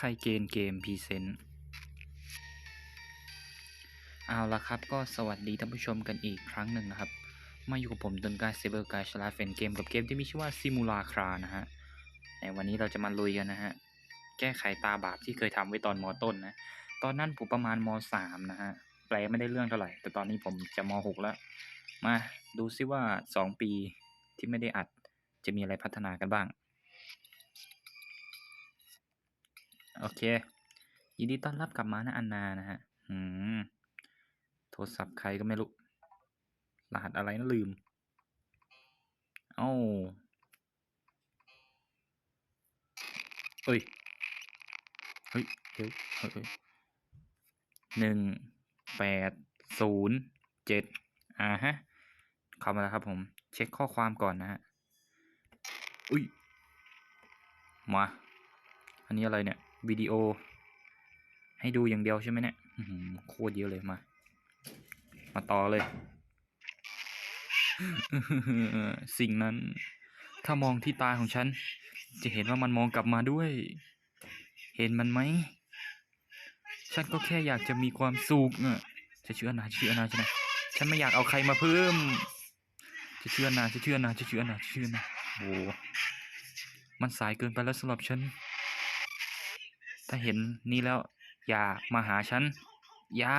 ใครเกณฑ์เกมพรีเซนต์เอาละครับก็สวัสดีท่านผู้ชมกันอีกครั้งหนึ่งนะครับ มาอยู่กับผมต้นกายเซเบอร์กายชลาเฟนเกมกับเกมที่มีชื่อว่าซิมูลาครานะฮะในวันนี้เราจะมาลุยกันนะฮะ แก้ไขตาบาปที่เคยทำไว้ตอนมต้นนะ ตอนนั้นผมประมาณมสามนะฮะ แปลไม่ได้เรื่องเท่าไหร่ แต่ตอนนี้ผมจะมหกแล้ว มาดูซิว่าสองปีที่ไม่ได้อัดจะมีอะไรพัฒนากันบ้าง โอเค ยินดีต้อนรับกลับมานะอันนานะฮะ อืม โทรศัพท์ใครก็ไม่รู้ รหัสอะไรนะลืม เอ้าเอ้ย เฮ้ยเดี๋ยวเฮ้ยเฮ้ยหนึ่งแปดศูนย์เจ็ดอ่าฮะ เข้ามาแล้วครับผม เช็คข้อความก่อนนะฮะ อุ้ย มา อันนี้อะไรเนี่ย วิดีโอ ให้ดูอย่างเดียวใช่ไหมเนี่ยโคตรเยอะเลยมา มาต่อเลย สิ่งนั้น ถ้ามองที่ตาของฉัน จะเห็นว่ามันมองกลับมาด้วย เห็นมันไหม ฉันก็แค่อยากจะมีความสุขอะจะเชื่อนาจะเชื่อนาใช่ไหมฉันไม่อยากเอาใครมาเพิ่ม จะเชื่อนาจะเชื่อนาจะเชื่อนาจะเชื่อนาโอ้มันสายเกินไปแล้วสำหรับฉัน ถ้าเห็นนี่แล้ว อย่ามาหาฉัน อย่า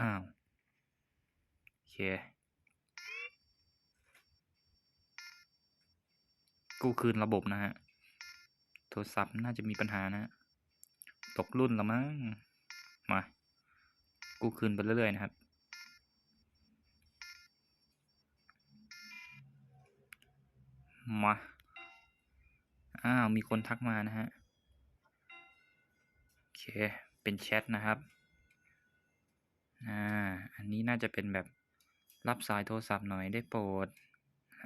อ้าว โอเค กู้คืนระบบนะฮะ โทรศัพท์น่าจะมีปัญหานะตกรุ่นแล้วมั้ง มา กู้คืนไปเรื่อยๆนะครับมา อ้าว มีคนทักมานะฮะ เค เป็นแชทนะครับอ่าอันนี้น่าจะเป็นแบบรับสายโทรศัพท์หน่อยได้โปรด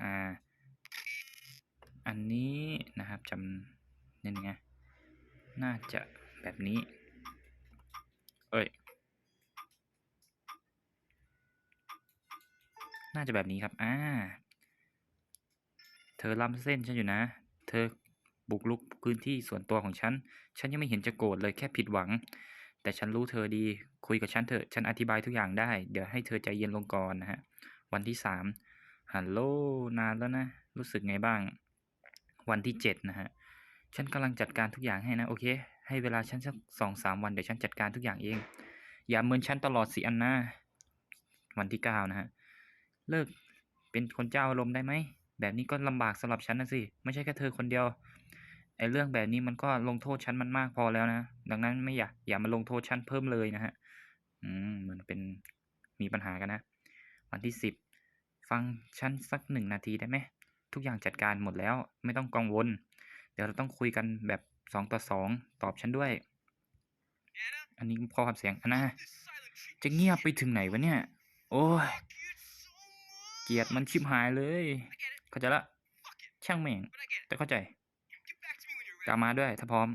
อ่าอันนี้นะครับจำนี่ไงน่าจะแบบนี้ เอ้ย น่าจะแบบนี้ครับ อ่า เธอล้ำเส้นฉันอยู่นะ เธอ บุกรุกพื้นที่ส่วนตัวของฉัน ฉันยังไม่เห็นจะโกรธเลยแค่ผิดหวัง แต่ฉันรู้เธอดี คุยกับฉันเถอะ ฉันอธิบายทุกอย่างได้ เดี๋ยวให้เธอใจเย็นลงก่อนนะฮะ วันที่สามฮัลโหล นานแล้วนะ รู้สึกไงบ้าง วันที่เจ็ดนะฮะ ฉันกำลังจัดการทุกอย่างให้นะ โอเค ให้เวลาฉันสักสองสามวันเดี๋ยวฉันจัดการทุกอย่างเอง อย่าเมินฉันตลอดสิอันนาวันที่เก้านะฮะ เลิกเป็นคนเจ้าอารมณ์ได้ไหม แบบนี้ก็ลำบากสำหรับฉันนะสิ ไม่ใช่แค่เธอคนเดียว ไอ้เรื่องแบบนี้มันก็ลงโทษฉันมันมากพอแล้วนะ ดังนั้นไม่อยากอย่ามาลงโทษฉันเพิ่มเลยนะฮะ อืมมือนเป็นมีปัญหากันนะ วันที่สิบฟังฉันสักหนึ่งนาทีได้ไหมทุกอย่างจัดการหมดแล้ว ไม่ต้องกังวล เดี๋ยวเราต้องคุยกันแบบสองต่อสองตอบฉันด้วย อันนี้พอความเสียงอันนะจะเงียบไปถึงไหนวะเนี่ย โอ้ย เกียดมันชิบหายเลย เข้าใจละ ช่างแม่ง แต่เข้าใจ กลับมาด้วยถ้าพร้อม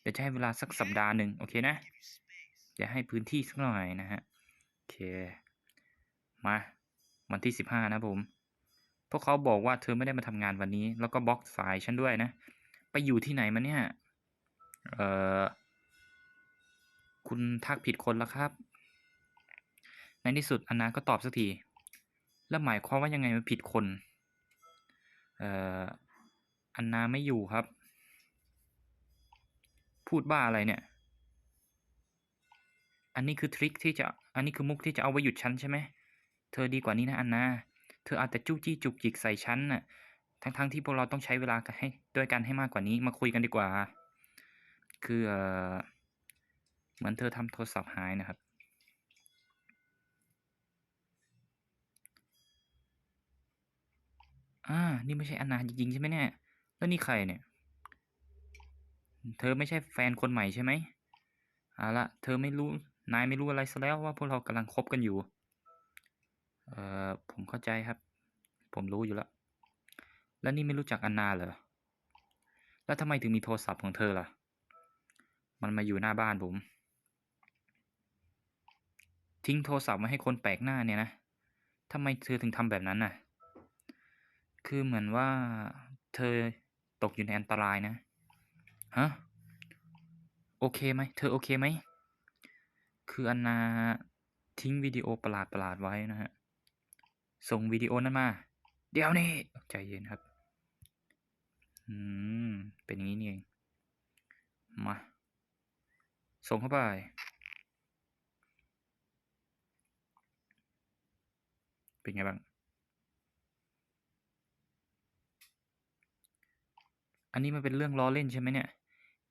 เดี๋ยวจะให้เวลาสักสัปดาห์หนึ่งโอเคนะอย่าให้พื้นที่สักหน่อยนะฮะโอเค มาวันที่สิบห้านะผมพวกเขาบอกว่าเธอไม่ได้มาทำงานวันนี้ แล้วก็บล็อกสายฉันด้วยนะ ไปอยู่ที่ไหนมาเนี่ยเออคุณทักผิดคนแล้วครับ ในที่สุดอนนาก็ตอบสักที แล้วหมายความว่ายังไงมันผิดคน เอ่อ อันนาไม่อยู่ครับ พูดบ้าอะไรเนี่ย อันนี้คือทริคที่จะ อันนี้คือมุกที่จะเอาไว้หยุดฉันใช่ไหม เธอดีกว่านี้นะอันนา เธออาจจะจู้จี้จุกจิกใส่ฉันน่ะ ทั้งๆทที่พวกเราต้องใช้เวลากันให้ด้วยกันให้มากกว่านี้ มาคุยกันดีกว่า คือเออเหมือนเธอทำโทรศัพท์หายนะครับ อ่า นี่ไม่ใช่อันนาจริงๆใช่ไหมเนี่ย แล้วนี่ใครเนี่ย เธอไม่ใช่แฟนคนใหม่ใช่ไหมเอาละเธอไม่รู้ นายไม่รู้อะไรซะแล้วว่าพวกเรากำลังคบกันอยู่ เอ่อ ผมเข้าใจครับ ผมรู้อยู่แล้ว แล้วนี่ไม่รู้จักอันนาเหรอ แล้วทำไมถึงมีโทรศัพท์ของเธอล่ะ มันมาอยู่หน้าบ้านผม ทิ้งโทรศัพท์ไว้ให้คนแปลกหน้าเนี่ยนะทำไมเธอถึงทำแบบนั้นน่ะ คือเหมือนว่าเธอตกอยู่ในอันตรายนะ ฮะ โอเคไหม เธอโอเคไหม คืออันนาทิ้งวิดีโอประหลาดประหลาดไว้นะฮะ ส่งวิดีโอนั้นมา เดี๋ยวนี้ ใจเย็นครับ อืม เป็นอย่างนี้นี่เอง มา ส่งเข้าไปเป็นไงบ้าง อันนี้มันเป็นเรื่องล้อเล่นใช่ไหมเนี่ย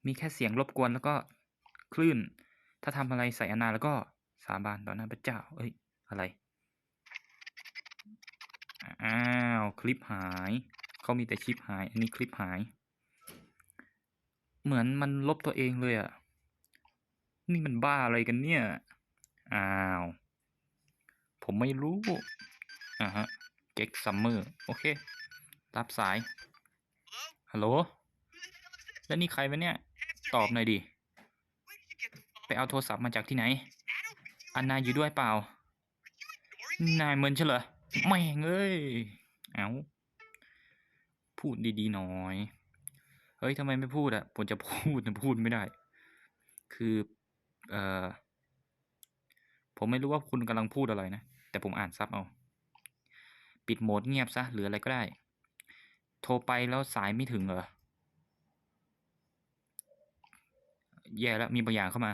มีแค่เสียงรบกวนแล้วก็คลื่น ถ้าทำอะไรใส่อนาแล้วก็สาบานต่อหน้าพระเจ้า เอ้ย อะไร อ้าว คลิปหาย เขามีแต่คลิปหาย อันนี้คลิปหาย เหมือนมันลบตัวเองเลยอะ่ะนี่มันบ้าอะไรกันเนี่ย อ้าว ผมไม่รู้ อ่าฮะ เก็กซัมเมอร์ โอเค รับสาย ฮัลโหล แล้วนี่ใครวะเนี่ย ตอบหน่อยดิ ไปเอาโทรศัพท์มาจากที่ไหน อันนายอยู่ด้วยเปล่า นายเมินเฉลอไม่งเอ้ย เอาพูดดีๆหน่อย เฮ้ยทำไมไม่พูดอะผมจะพูดแต่พูดไม่ได้ คือ เอ่อ ผมไม่รู้ว่าคุณกำลังพูดอะไรนะ แต่ผมอ่านซับเอา ปิดโหมดเงียบซะหรืออะไรก็ได้ โทรไปแล้วสายไม่ถึงเหรอ แย่แล้วมีบางอย่างเข้ามา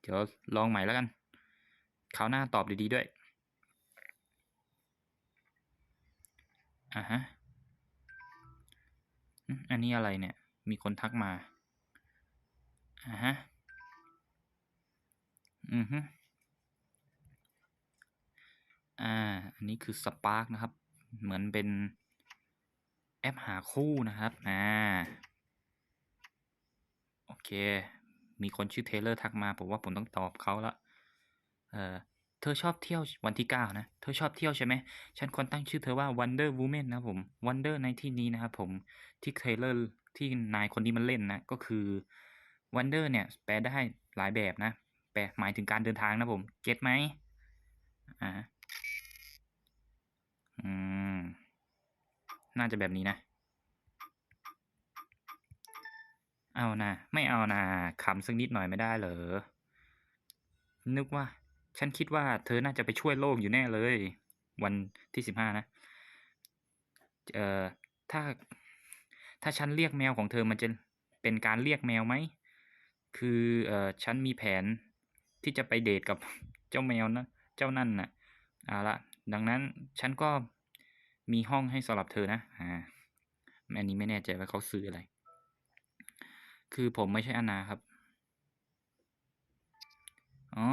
เดี๋ยวลองใหม่แล้วกันคราวหน้าตอบดีๆด้วยอ่าฮะอันนี้อะไรเนี่ย มีคนทักมาอ่าฮะอือฮึอ่า อันนี้คือ Spark นะครับ เหมือนเป็นแอปหาคู่นะครับ อ่า โอเค มีคนชื่อเทเลอร์ทักมา ผมว่าผมต้องตอบเขาละเออเธอชอบเที่ยววันที่เก้านะ เธอชอบเที่ยวใช่ไหม ฉันควรตั้งชื่อเธอว่า Wonder Woman นะครับผม Wonder ในที่นี้นะครับผม ที่เทเลอร์ที่นายคนนี้มันเล่นนะ ก็คือ Wonder เนี่ย แปลได้หลายแบบนะ แปลหมายถึงการเดินทางนะผม เก็ตไหมอ่า อืม น่าจะแบบนี้นะ เอานะ ไม่เอานะขำสักนิดหน่อยไม่ได้เหรอ นึกว่า ฉันคิดว่าเธอน่าจะไปช่วยโลกอยู่แน่เลย วันที่สิบห้านะ เอ่อ ถ้า ถ้าฉันเรียกแมวของเธอมันจะเป็นการเรียกแมวไหม คือ เอ่อ ฉันมีแผนที่จะไปเดทกับเจ้าแมวนะ เจ้านั่นน่ะเอาละ ดังนั้นฉันก็มีห้องให้สำหรับเธอนะ อ่า อันนี้ไม่แน่ใจว่าเขาซื้ออะไร คือผมไม่ใช่อนาครับ อ๋อ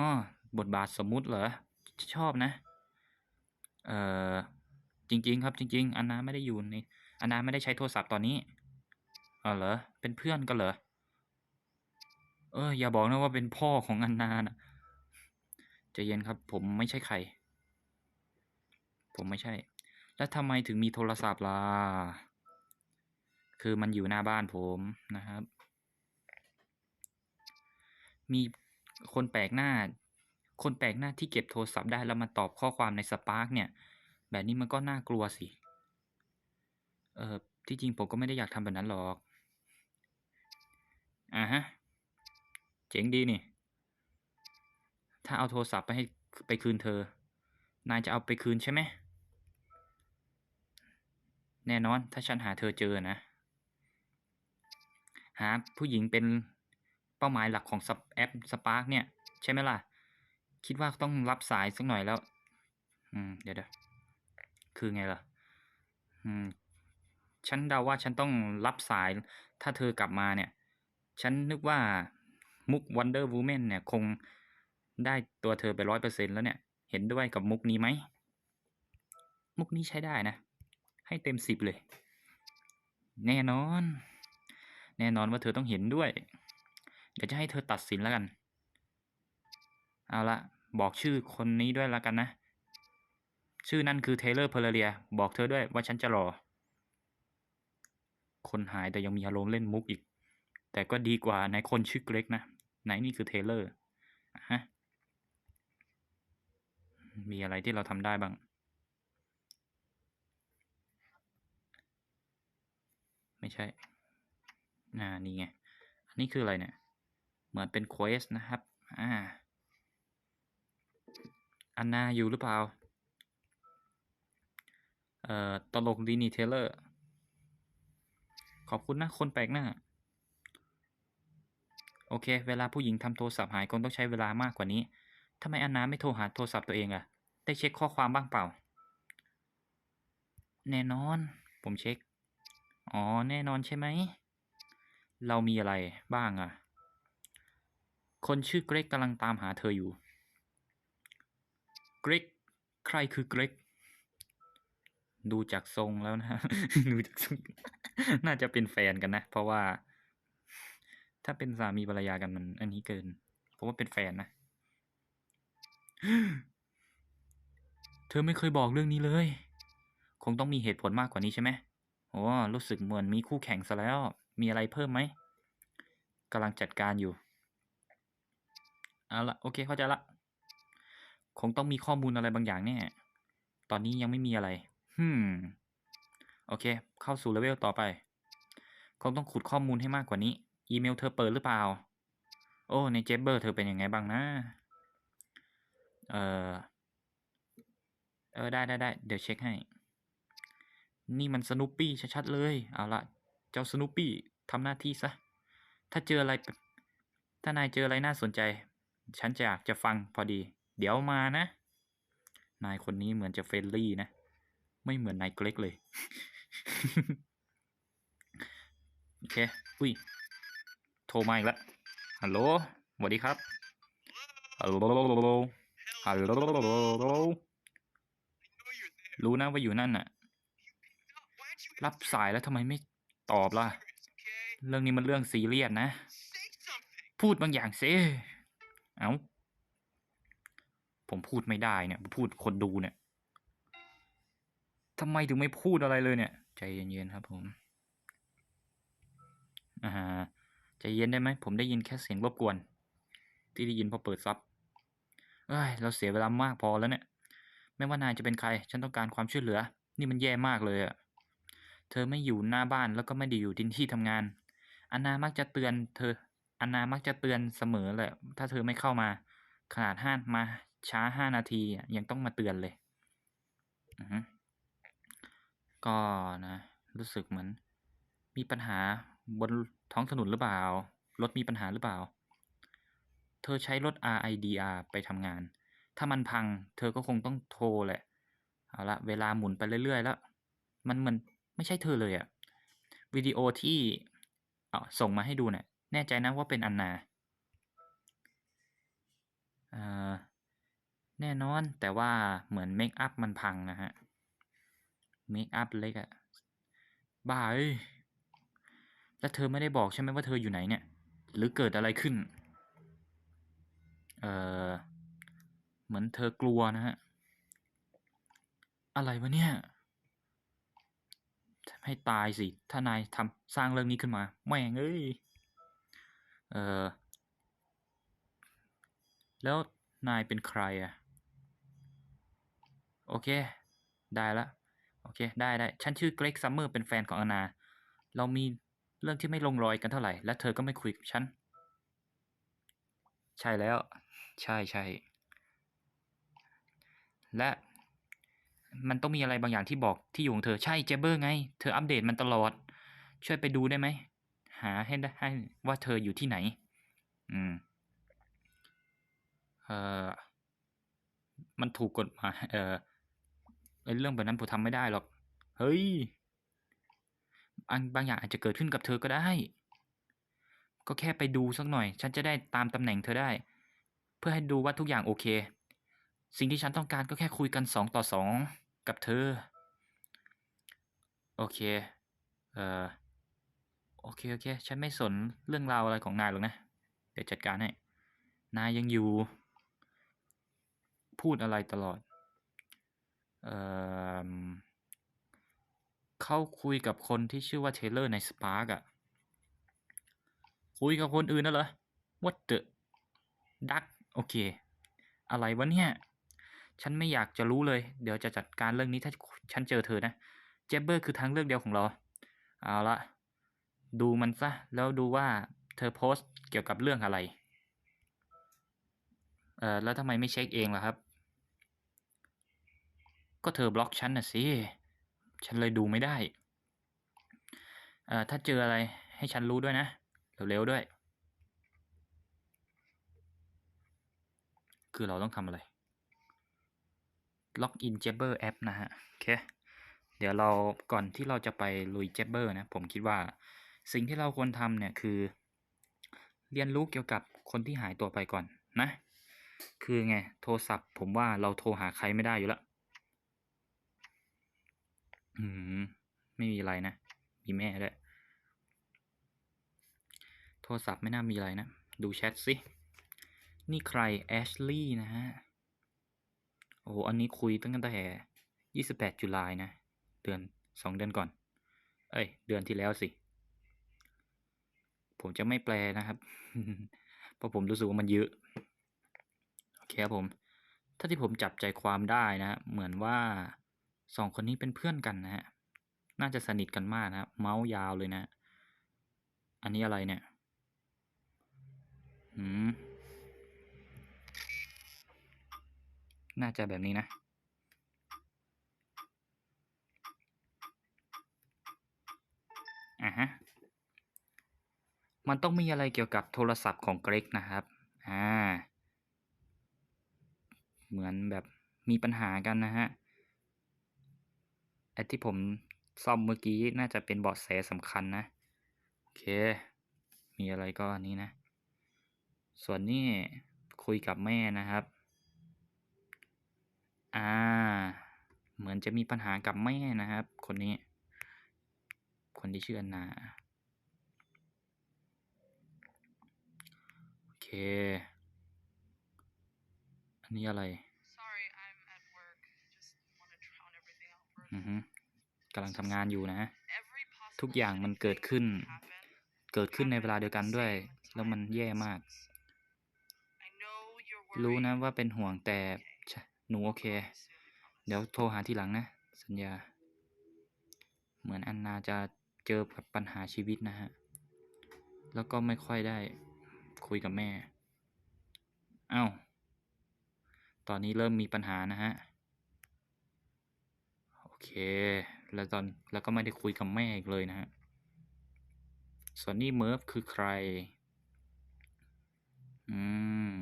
บทบาทสมมุติเหรอ ชอบนะ เอ่อ จริง ๆ ครับ จริง ๆ อนนาไม่ได้อยู่ในอนนาไม่ได้ใช้โทรศัพท์ตอนนี้อ๋อเหรอ เป็นเพื่อนกันเหรอ เออ อย่าบอกนะว่าเป็นพ่อของอันนานะใจเย็นครับ ผมไม่ใช่ใคร ผมไม่ใช่ แล้วทำไมถึงมีโทรศัพท์ล่ะ คือมันอยู่หน้าบ้านผมนะครับ มีคนแปลกหน้า คนแปลกหน้าที่เก็บโทรศัพท์ได้แล้วมาตอบข้อความในสปาร์กเนี่ย แบบนี้มันก็น่ากลัวสิ เออที่จริงผมก็ไม่ได้อยากทำแบบนั้นหรอก อ่าฮะ เจ๋งดีนี่ ถ้าเอาโทรศัพท์ไปให้ไปคืนเธอ นายจะเอาไปคืนใช่ไหม แน่นอนถ้าฉันหาเธอเจอนะ หาผู้หญิงเป็น เป้าหมายหลักของแอปสปาร์กเนี่ย ใช่ไหมล่ะ คิดว่าต้องรับสายสักหน่อยแล้ว อืม เดี๋ยวเดี๋ยวคือไงล่ะ อืม ฉันเดาว่าฉันต้องรับสาย ถ้าเธอกลับมาเนี่ย ฉันนึกว่ามุก Wonder Woman เนี่ย คงได้ตัวเธอไปร้อยเปอร์เซ็นแล้วเนี่ย เห็นด้วยกับมุกนี้ไหม มุกนี้ใช้ได้นะ ให้เต็มสิบเลย แน่นอน แน่นอนว่าเธอต้องเห็นด้วย เดี๋ยวจะให้เธอตัดสินแล้วกัน เอาละบอกชื่อคนนี้ด้วยแล้วกันนะ ชื่อนั่นคือเทเลอร์เพลเรีย บอกเธอด้วยว่าฉันจะรอ คนหายแต่ยังมีอารมณ์เล่นมุกอีก แต่ก็ดีกว่าในคนชื่อเกรกนะ ไหนนี่คือเทเลอร์ฮะมีอะไรที่เราทำได้บ้าง ไม่ใช่ อ่า นี่ไง อันนี้คืออะไรเนี่ย เหมือนเป็นเควสนะครับ อ่า อันนาอยู่หรือเปล่า เอ่อ ตลกดีนี่เทเลอร์ ขอบคุณนะ คนแปลกหน้า โอเค เวลาผู้หญิงทำโทรศัพท์หายคงต้องใช้เวลามากกว่านี้ทำไมอันนาไม่โทรหาโทรศัพท์ตัวเองอะได้เช็คข้อความบ้างเปล่า แน่นอน ผมเช็ค อ๋อ แน่นอนใช่ไหม เรามีอะไรบ้างอะ คนชื่อเกรกกำลังตามหาเธออยู่ เกรกใครคือเกรกดูจากทรงแล้วนะ ดูจากทรงน่าจะเป็นแฟนกันนะ เพราะว่า ถ้าเป็นสามีภรรยากันมัน อันนี้เกิน ผมว่าเป็นแฟนนะ เธอไม่เคยบอกเรื่องนี้เลย คงต้องมีเหตุผลมากกว่านี้ใช่ไหมโอ้รู้สึกเหมือนมีคู่แข่งซะแล้ว มีอะไรเพิ่มไหมกำลังจัดการอยู่ เอาละโอเคเข้าใจละ คงต้องมีข้อมูลอะไรบางอย่างแน่ตอนนี้ยังไม่มีอะไรฮึมโอเค เข้าสู่เลเวลต่อไป คงต้องขุดข้อมูลให้มากกว่านี้ อีเมลเธอเปิดหรือเปล่า โอ้ในเจฟเบอร์เธอเป็นยังไงบ้างนะ เออเออได้ได้ได้เดี๋ยวเช็คให้ นี่มันสนุปปี้ชัดๆเลย เอาละเจ้าสนุปปี้ทำหน้าที่ซะ ถ้าเจออะไร ถ้านายเจออะไรน่าสนใจ ฉันจะอยากจะฟังพอดี เดี๋ยวมานะ นายคนนี้เหมือนจะเฟรนลี่นะ ไม่เหมือนนายเกล็กเลย โอเค อุ้ย โทรมาอีกแล้วฮัลโหลสวัสดีครับฮัลโหลฮัลโหลรู้นะว่าอยู่นั่นน่ะ รับสายแล้วทำไมไม่ตอบล่ะ เรื่องนี้มันเรื่องซีเรียสนะ พูดบางอย่างสิ เอา้า ผมพูดไม่ได้เนี่ย พูดคนดูเนี่ยทำไมถึงไม่พูดอะไรเลยเนี่ย ใจเย็นๆครับผมอ่าใจเย็นได้ไหม ผมได้ยินแค่เสียงรบกวน ที่ได้ยินพอเปิดซับเอ้ย เราเสียเวลามากพอแล้วเนี่ย ไม่ว่านายจะเป็นใคร ฉันต้องการความช่วยเหลือ นี่มันแย่มากเลยอะเธอไม่อยู่หน้าบ้านแล้วก็ไม่ได้อยู่ที่ที่ทำงาน อันนามักจะเตือนเธอ อันนามักจะเตือนเสมอแหละถ้าเธอไม่เข้ามา ขนาดห้ามาช้าห้านาทียังต้องมาเตือนเลยก็นะ รู้สึกเหมือน มีปัญหาบนท้องถนนหรือเปล่า รถมีปัญหาหรือเปล่า เธอใช้รถ RIDR ไปทำงาน ถ้ามันพัง เธอก็คงต้องโทรแหละ เอาละเวลาหมุนไปเรื่อยๆแล้ว มันมันไม่ใช่เธอเลยอะวิดีโอที่ส่งมาให้ดูเนี่ย แน่ใจนะว่าเป็นอันนาแน่นอนแต่ว่าเหมือนเมคอัพมันพังนะฮะ เมคอัพเล็กอะบ้าเอ้ยแล้วเธอไม่ได้บอกใช่ไหมว่าเธออยู่ไหนเนี่ย หรือเกิดอะไรขึ้น เออเหมือนเธอกลัวนะฮะ อะไรวะเนี่ย ให้ตายสิ ถ้านายทำสร้างเรื่องนี้ขึ้นมา แม่งเอ้ย เออแล้วนายเป็นใครอะโอเค ได้ละ โอเค ได้ได้ ฉันชื่อเกรกซัมเมอร์เป็นแฟนของอานา เรามีเรื่องที่ไม่ลงรอยกันเท่าไหร่ และเธอก็ไม่คุยกับฉัน ใช่แล้ว ใช่ใช่ และมันต้องมีอะไรบางอย่างที่บอกที่อยู่ของเธอ ใช่เจเบอร์ไง เธออัปเดตมันตลอด ช่วยไปดูได้ไหม หาให้ได้ให้ว่าเธออยู่ที่ไหน อืม เอ่อ มันถูกกฎหมายเอ่อเรื่องแบบนั้นผมทำไม่ได้หรอก เฮ้ยบางบางอย่างอาจจะเกิดขึ้นกับเธอก็ได้ ก็แค่ไปดูสักหน่อย ฉันจะได้ตามตำแหน่งเธอได้ เพื่อให้ดูว่าทุกอย่างโอเค สิ่งที่ฉันต้องการก็แค่คุยกันสองต่อสองกับเธอ โอเค เอ่อ โอเคโอเค ฉันไม่สนเรื่องราวอะไรของนายหรอกนะ เดี๋ยวจัดการให้ นายยังอยู่ พูดอะไรตลอด เอ่อเขาคุยกับคนที่ชื่อว่าเทเลอร์ในสปาร์กอะคุยกับคนอื่นน่ะเหรอ What the duck โอเค อะไรวะเนี่ย ฉันไม่อยากจะรู้เลย เดี๋ยวจะจัดการเรื่องนี้ถ้าฉันเจอเธอนะ เจเบอร์คือทางเลือกเดียวของเรา เอาละ ดูมันซะ แล้วดูว่าเธอโพสต์เกี่ยวกับเรื่องอะไร เออแล้วทำไมไม่เช็คเองล่ะครับ ก็เธอบล็อกฉันน่ะสิ ฉันเลยดูไม่ได้ เอ่อถ้าเจออะไรให้ฉันรู้ด้วยนะ เร็วๆด้วย คือเราต้องทำอะไร ล็อกอิน Jabber แอปนะฮะ โอเค เดี๋ยวเราก่อนที่เราจะไปลุย Jabber นะ ผมคิดว่า สิ่งที่เราควรทำเนี่ยคือ เรียนรู้เกี่ยวกับคนที่หายตัวไปก่อนนะ คือไงโทรศัพท์ผมว่าเราโทรหาใครไม่ได้อยู่แล้วอืมไม่มีอะไรนะ มีแม่ด้วยโทรศัพท์ไม่น่ามีอะไรนะ ดูแชทสิ นี่ใครแอชลี่นะฮะ โอ้อันนี้คุยตั้งแต่28จุลายนะ เดือน2เดือนก่อน เอ้ย เดือนที่แล้วสิ ผมจะไม่แปลนะครับ เพราะผมรู้สึกว่ามันเยอะ โอเคครับผม ถ้าที่ผมจับใจความได้นะเหมือนว่าสองคนนี้เป็นเพื่อนกันนะฮะ น่าจะสนิทกันมากนะ เมาส์ยาวเลยนะ อันนี้อะไรเนี่ย อืม น่าจะแบบนี้นะอะฮะ มันต้องมีอะไรเกี่ยวกับโทรศัพท์ของเกรกนะครับ อ่า เหมือนแบบมีปัญหากันนะฮะไอที่ผมซ่อมเมื่อกี้น่าจะเป็นเบาะแสสำคัญนะ โอเค มีอะไรก็อันนี้นะ ส่วนนี้คุยกับแม่นะครับ อ่า เหมือนจะมีปัญหากับแม่นะครับ คนนี้ คนที่ชื่ออันนา อเคอันนี้อะไร Sorry, I'm at work. Just want to drown everything out first. อือฮึกำลังทำงานอยู่นะ Every ทุก possible อย่างมัน shitty เกิด thing ขึ้น happen. เกิดขึ้นในเวลาเดียวกันด้วย แล้วมันแย่มาก I know you're รู้ worried. นะว่าเป็นห่วงแต่ชะหนูโอเค Promise, really เดี๋ยว promise. โทรหาทีหลังนะ สัญญา เหมือนอันนาจะเจอกับปัญหาชีวิตนะฮะ แล้วก็ไม่ค่อยได้ คุยกับแม่ เอ้า ตอนนี้เริ่มมีปัญหานะฮะ โอเค แล้วตอนแล้วก็ไม่ได้คุยกับแม่อีกเลยนะฮะ ส่วนนี้เมิร์ฟคือใคร อืม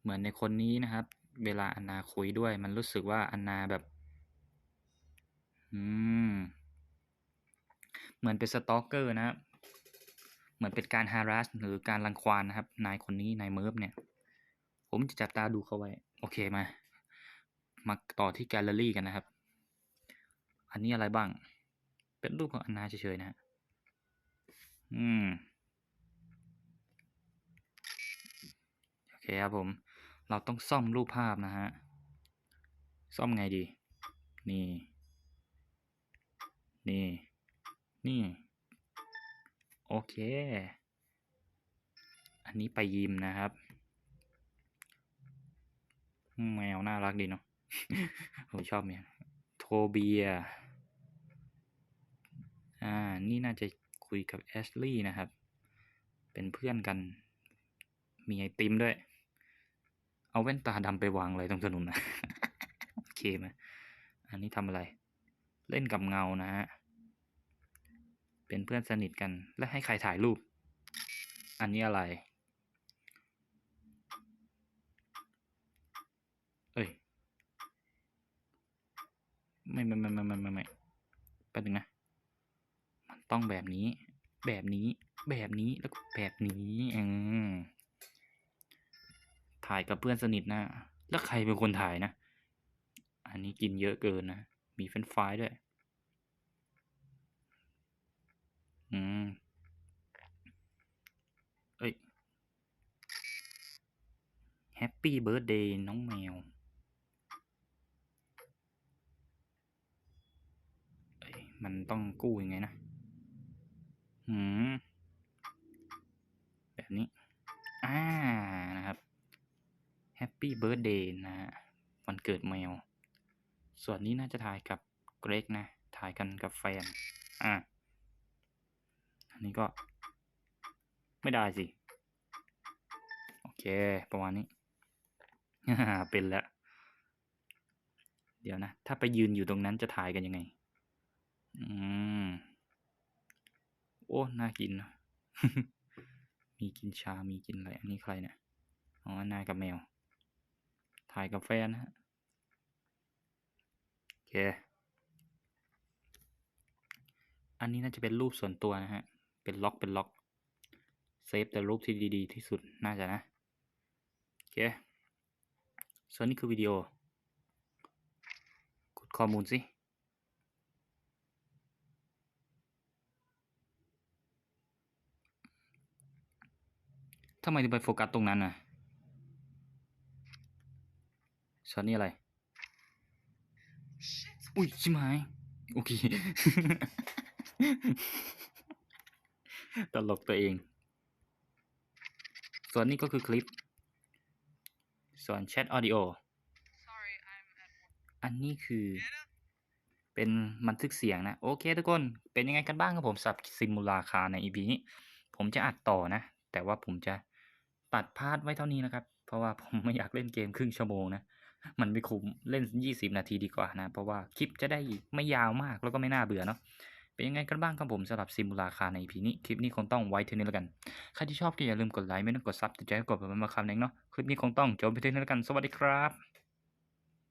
เหมือนในคนนี้นะครับ เวลาอันนาคุยด้วย มันรู้สึกว่าอันนาแบบ อืม เหมือนเป็นสตอกเกอร์นะ เหมือนเป็นการฮารัสหรือการรังควานนะครับ นายคนนี้นายเมิร์ฟเนี่ย ผมจะจับตาดูเขาไว้ โอเคมา มาต่อที่แกลเลอรี่กันนะครับ อันนี้อะไรบ้าง เป็นรูปของอันนาเฉยๆนะฮะอืม โอเคครับผม เราต้องซ่อมรูปภาพนะฮะ ซ่อมไงดี นี่ นี่ นี่ โอเค อันนี้ไปยิมนะครับ แมวน่ารักดีเนาะผมชอบแมวโทเบีย อ่า นี่น่าจะคุยกับแอชลี่นะครับ เป็นเพื่อนกัน มีไอติมด้วย เอาแว่นตาดำไปวางอะไรตรงถนนนะ โอเคไหมอันนี้ทำอะไร เล่นกับเงานะฮะ เป็นเพื่อนสนิทกัน และให้ใครถ่ายรูป อันนี้อะไร เอ้ย ไม่ไม่ไม่ไม่ไม่ไม่ไม่แป๊บนึงนะ มันต้องแบบนี้ แบบนี้ แบบนี้ แล้วก็แบบนี้อืมถ่ายกับเพื่อนสนิทนะ แล้วใครเป็นคนถ่ายนะ อันนี้กินเยอะเกินนะ มีเฟรนฟรายด้วย อืม เอ้ยแฮปปี้เบิร์ดเดย์น้องแมวเอ้ยมันต้องกู้ยังไงนะหืม แบบนี้ อ่า นะครับแฮปปี้เบิร์ดเดย์นะฮะ วันเกิดแมว ส่วนนี้น่าจะถ่ายกับเกรกนะ ถ่ายกันกับแฟน อ่า นนี้ก็ไม่ได้สิ โอเค ประมาณนี้ เป็นแล้ว เดี๋ยวนะ ถ้าไปยืนอยู่ตรงนั้นจะถ่ายกันยังไง อืม โอ้ น่ากิน มีกินชา มีกินอะไร อันนี้ใครเนี่ย อ๋อ นายกับแมว ถ่ายกับแฟนนะฮะ โอเค อันนี้น่าจะเป็นรูปส่วนตัวนะฮะ เป็นล็อกเป็นล็อกเซฟแต่รูปที่ดีๆที่สุดน่าจะนะ โอเค ส่วนนี้คือวิดีโอกดข้อมูลสิทำไมถึงไปโฟกัสตรงนั้นน่ะส่วนนี้อะไร อุ้ยชิมหาย โอเค ตลกตัวเอง ส่วนนี้ก็คือคลิป ส่วนแชทออดิโอ Sorry, I'm at work. อันนี้คือเป็นบันทึกเสียงนะ โอเคทุกคน เป็นยังไงกันบ้างครับผมสำหรับซิมูลาคาใน EP นี้ ผมจะอัดต่อนะ แต่ว่าผมจะตัดพาร์ทไว้เท่านี้นะครับ เพราะว่าผมไม่อยากเล่นเกมครึ่งชั่วโมงนะ มันไม่คุ้มเล่น 20 นาทีดีกว่านะ เพราะว่าคลิปจะได้ไม่ยาวมากแล้วก็ไม่น่าเบื่อเนาะ เป็นยังไงกันบ้างครับผมสำหรับซิมูลาคาใน EP นี้ คลิปนี้คงต้องไว้เท่านี้แล้วกัน ใครที่ชอบก็อย่าลืมกดไลค์ไม่ต้องกดซับแต่ใจกดแบบมาคำนึงเนาะ คลิปนี้คงต้องจบไปเท่านี้แล้วกัน สวัสดีครับ